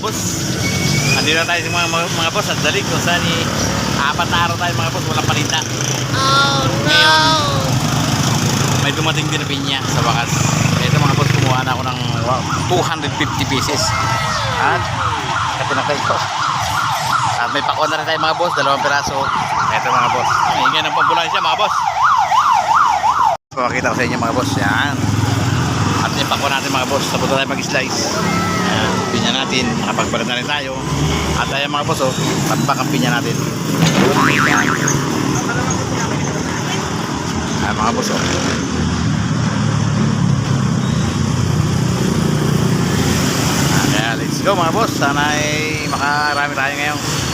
Boss, andito na tayo sa mga, mga, mga boss at dalig kung saan i apat na araw tayo mga boss, walang palita. Oh no! May dumating din na pinya sa wakas. Ito mga boss, kumuha na ako ng wow, 250 pieces. At ito na kayo. At may pako na rin tayo mga boss, dalawang piraso. Ito mga boss. Hinggan ng pambulansya mga boss. Pakita ko sa inyo mga boss. Yan. At yung pako natin mga boss. Na tayo mag-slice. Natin. Nakapagbalat na rin tayo. At ayan mga boss oh. Pinya natin. Yan. Ayan mga boss oh. Kaya let's go mga boss. Sana ay makarami tayo ngayon.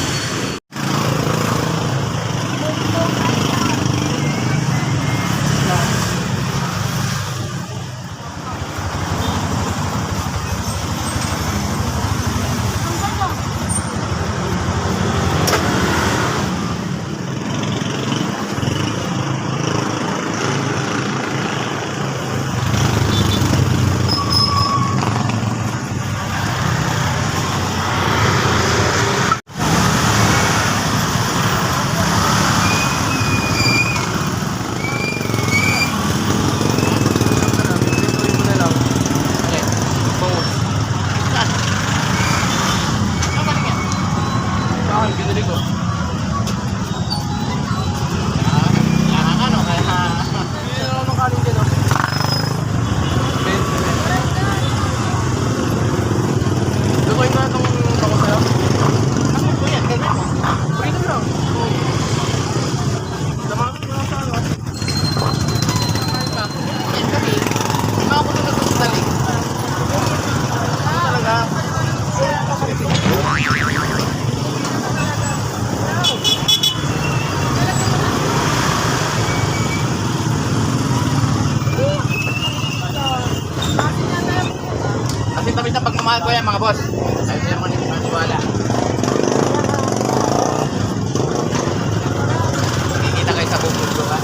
Pagmamahal ko yan mga boss. Ayaw nila mga hindi maniwala. Kikita kayo sa bubulso ka.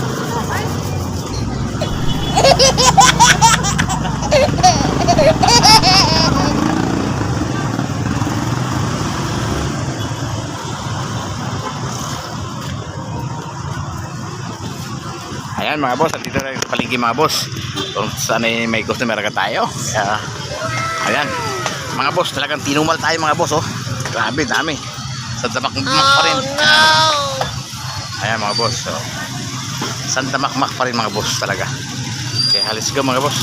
Ayan mga boss, at dito na yung palengke mga boss. Kung saan ay may customer ka tayo. Kaya, ayan. Mga boss, talagang tinumal tayo mga boss oh. Grabe, dami. Sa damakmak pa rin. Oh no! Ayan mga boss. So, Santa Makmak pa rin mga boss talaga. Okay, let's go mga boss.